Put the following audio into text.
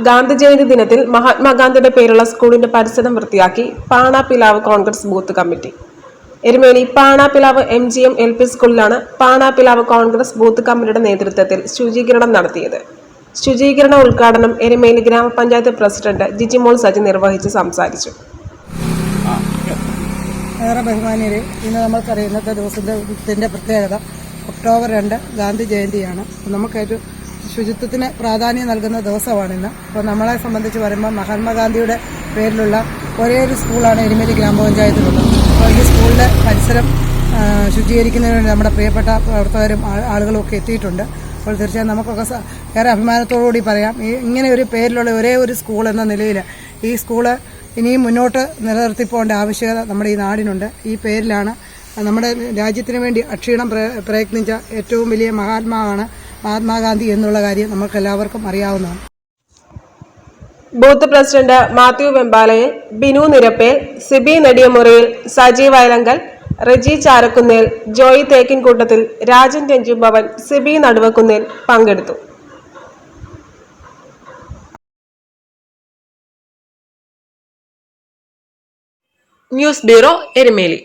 ഗാന്ധി ജയന്തി ദിനത്തിൽ മഹാത്മാഗാന്ധിയുടെ പേരുള്ള സ്കൂളിന്റെ പരിസരം വൃത്തിയാക്കി Panappilavu Congress booth committee. Erumeli Panappilavu M G M L P സ്കൂളിലാണ് പാണാപ്പിലാവ് കോൺഗ്രസ് ബൂത്ത് കമ്മിറ്റിയുടെ നേതൃത്വത്തിൽ ശുചീകരണം നടത്തിയത്. ശുചീകരണ ഉദ്ഘാടനം എരുമേലി ഗ്രാമപഞ്ചായത്ത് പ്രസിഡന്റ് ജിജിമോൾ സജി നിർവഹിച്ച് സംസാരിച്ചു. ഇന്ന് നമുക്കറിയാം ഇന്നത്തെ ദിവസത്തെ ഇതിന്റെ പ്രത്യേകത ഒക്ടോബർ രണ്ട് ഗാന്ധി ജയന്തിയാണ് നമുക്കൊരു ശുചിത്വത്തിന് പ്രാധാന്യം നൽകുന്ന ദിവസമാണിന്ന്. അപ്പോൾ നമ്മളെ സംബന്ധിച്ച് പറയുമ്പോൾ മഹാത്മാഗാന്ധിയുടെ പേരിലുള്ള ഒരേ ഒരു സ്കൂളാണ് എരുമേലി ഗ്രാമപഞ്ചായത്തിലുള്ളത്. അപ്പോൾ ഈ സ്കൂളിലെ പരിസരം ശുചീകരിക്കുന്നതിന് വേണ്ടി നമ്മുടെ പ്രിയപ്പെട്ട പ്രവർത്തകരും ആളുകളും ഒക്കെ എത്തിയിട്ടുണ്ട്. അപ്പോൾ തീർച്ചയായും നമുക്കൊക്കെ ഏറെ അഭിമാനത്തോടുകൂടി പറയാം. ഈ ഇങ്ങനെ ഒരു പേരിലുള്ള ഒരേ ഒരു സ്കൂൾ എന്ന നിലയിൽ ഈ സ്കൂൾ ഇനിയും മുന്നോട്ട് നിലനിർത്തി പോകേണ്ട ആവശ്യകത നമ്മുടെ ഈ നാടിനുണ്ട്. ഈ പേരിലാണ് നമ്മുടെ രാജ്യത്തിന് വേണ്ടി അക്ഷീണം പ്ര- പ്രയത്നിച്ച ഏറ്റവും വലിയ മഹാത്മാവാണ് മഹാത്മാഗാന്ധി എന്നുള്ള കാര്യം നമുക്ക് എല്ലാവർക്കും അറിയാവുന്നതാണ്. ബൂത്ത് പ്രസിഡന്റ് മാത്യു വെമ്പാലയിൽ ബിനു നിരപ്പേൽ സിബി നെടിയമുറിയിൽ സജീവ് വയലങ്കൽ റെജി ചാരക്കുന്നേൽ ജോയി തേക്കിൻകൂട്ടത്തിൽ രാജൻ രഞ്ജു ഭവൻ സിബി നടുവക്കുന്നേൽ പങ്കെടുത്തു. News bureau Erumeli.